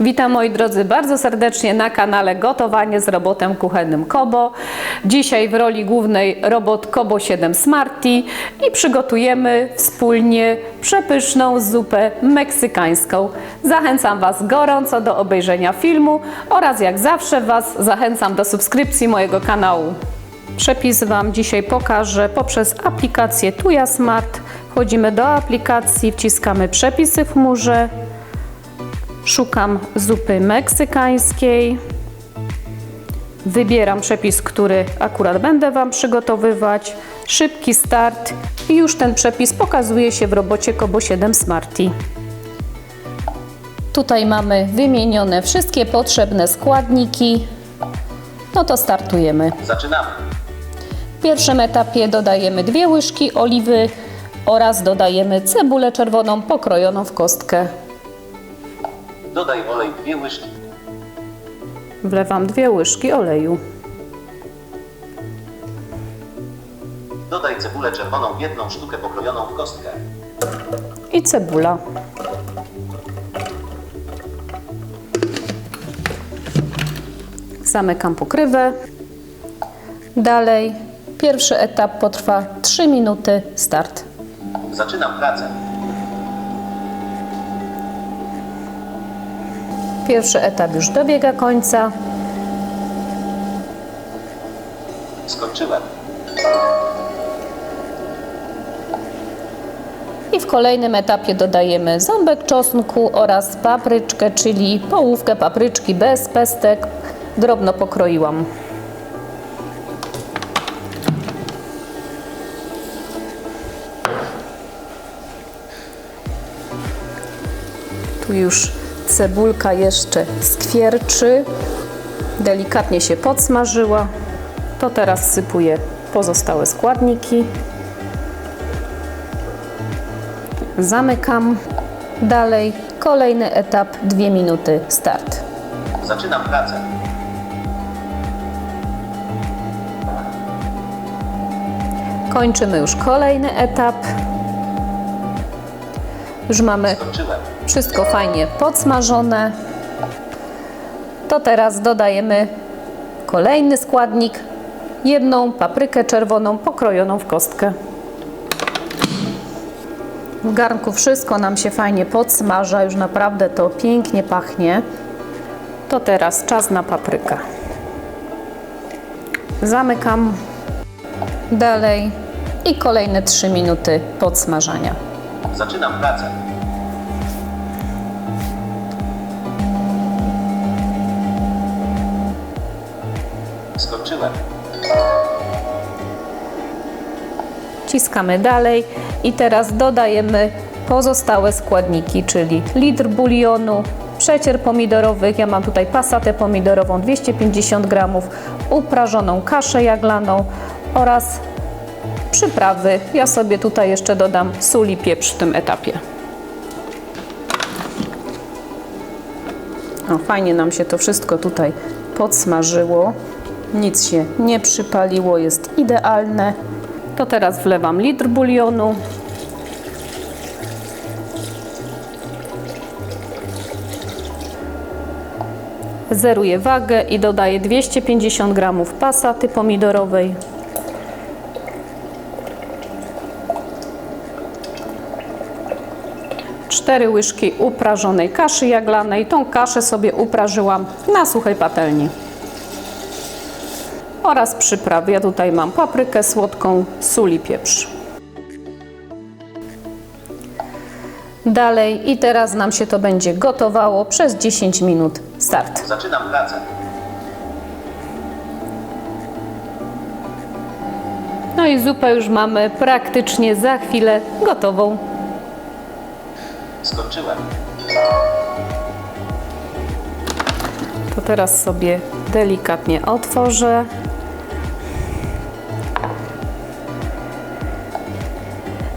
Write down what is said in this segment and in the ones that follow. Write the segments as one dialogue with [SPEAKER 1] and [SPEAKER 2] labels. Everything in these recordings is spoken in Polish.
[SPEAKER 1] Witam moi drodzy bardzo serdecznie na kanale Gotowanie z robotem kuchennym Kobo. Dzisiaj w roli głównej robot Kobo 7 Smarty i przygotujemy wspólnie przepyszną zupę meksykańską. Zachęcam Was gorąco do obejrzenia filmu oraz jak zawsze Was zachęcam do subskrypcji mojego kanału. Przepis Wam dzisiaj pokażę poprzez aplikację Tuja Smart. Wchodzimy do aplikacji, wciskamy przepisy w chmurze, Szukam zupy meksykańskiej. Wybieram przepis, który akurat będę Wam przygotowywać. Szybki start i już ten przepis pokazuje się w robocie Kobo 7 Smarty. Tutaj mamy wymienione wszystkie potrzebne składniki. No to startujemy.
[SPEAKER 2] Zaczynamy.
[SPEAKER 1] W pierwszym etapie dodajemy dwie łyżki oliwy oraz dodajemy cebulę czerwoną pokrojoną w kostkę.
[SPEAKER 2] Dodaj olej dwie łyżki.
[SPEAKER 1] Wlewam dwie łyżki oleju.
[SPEAKER 2] Dodaj cebulę czerwoną jedną sztukę pokrojoną w kostkę.
[SPEAKER 1] i cebula. Zamykam pokrywę. Dalej, pierwszy etap potrwa 3 minuty. Start.
[SPEAKER 2] Zaczynam pracę.
[SPEAKER 1] Pierwszy etap już dobiega końca.
[SPEAKER 2] Skończyłem.
[SPEAKER 1] I w kolejnym etapie dodajemy ząbek czosnku oraz papryczkę, czyli połówkę papryczki bez pestek. Drobno pokroiłam. Tu już cebulka jeszcze skwierczy. Delikatnie się podsmażyła. To teraz sypuję pozostałe składniki. Zamykam. Dalej kolejny etap 2 minuty start.
[SPEAKER 2] Zaczynam pracę.
[SPEAKER 1] Kończymy już kolejny etap. Już mamy wszystko fajnie podsmażone. To teraz dodajemy kolejny składnik. Jedną paprykę czerwoną pokrojoną w kostkę. W garnku wszystko nam się fajnie podsmaża, już naprawdę to pięknie pachnie. To teraz czas na paprykę. Zamykam. Dalej i kolejne 3 minuty podsmażania.
[SPEAKER 2] Zaczynam pracę. Skończyłem.
[SPEAKER 1] Wciskamy dalej i teraz dodajemy pozostałe składniki, czyli litr bulionu, przecier pomidorowych, ja mam tutaj pasatę pomidorową 250 g, uprażoną kaszę jaglaną oraz przyprawy. Ja sobie tutaj jeszcze dodam sól i pieprz w tym etapie. O, fajnie nam się to wszystko tutaj podsmażyło. Nic się nie przypaliło, jest idealne. To teraz wlewam litr bulionu. Zeruję wagę i dodaję 250 g pasaty pomidorowej. Cztery łyżki uprażonej kaszy jaglanej. Tą kaszę sobie uprażyłam na suchej patelni oraz przyprawy. Ja tutaj mam paprykę słodką, sól i pieprz. Dalej i teraz nam się to będzie gotowało przez 10 minut. Start.
[SPEAKER 2] Zaczynam pracę.
[SPEAKER 1] No i zupę już mamy praktycznie za chwilę gotową.
[SPEAKER 2] Skończyłem.
[SPEAKER 1] To teraz sobie delikatnie otworzę.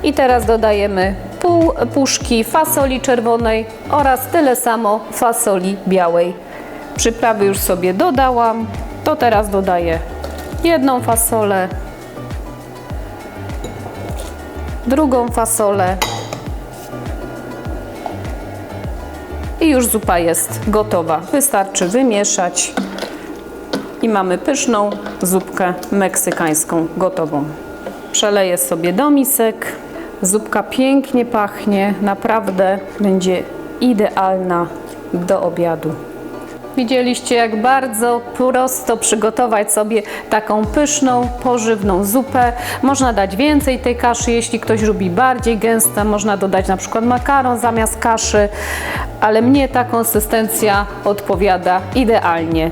[SPEAKER 1] I teraz dodajemy pół puszki fasoli czerwonej oraz tyle samo fasoli białej. Przyprawy już sobie dodałam. To teraz dodaję jedną fasolę, drugą fasolę i już zupa jest gotowa. Wystarczy wymieszać i mamy pyszną zupkę meksykańską gotową. Przeleję sobie do misek. Zupka pięknie pachnie, naprawdę będzie idealna do obiadu. Widzieliście, jak bardzo prosto przygotować sobie taką pyszną, pożywną zupę. Można dać więcej tej kaszy, jeśli ktoś lubi bardziej gęste. Można dodać na przykład makaron zamiast kaszy, ale mnie ta konsystencja odpowiada idealnie.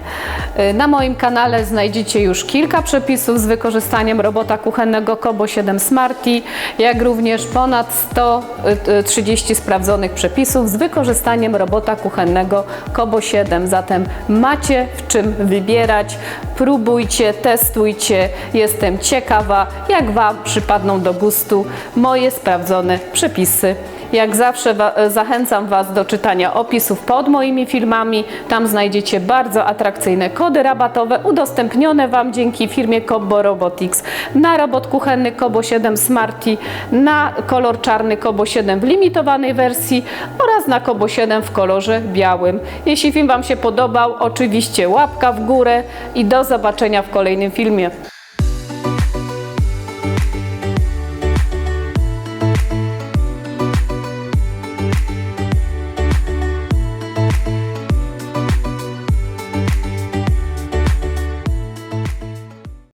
[SPEAKER 1] Y, Na moim kanale znajdziecie już kilka przepisów z wykorzystaniem robota kuchennego Kobo 7 Smarty, jak również ponad 130 sprawdzonych przepisów z wykorzystaniem robota kuchennego Kobo 7. Zatem macie w czym wybierać. Próbujcie, testujcie. Jestem ciekawa, jak Wam przypadną do gustu moje sprawdzone przepisy. Jak zawsze wa- zachęcam Was do czytania opisów pod moimi filmami. Tam znajdziecie bardzo atrakcyjne kody rabatowe udostępnione Wam dzięki firmie Kobo Robotics na robot kuchenny Kobo 7 Smarty, na kolor czarny Kobo 7 w limitowanej wersji oraz na Kobo 7 w kolorze białym. Jeśli film Wam się podobał, oczywiście łapka w górę i do zobaczenia w kolejnym filmie.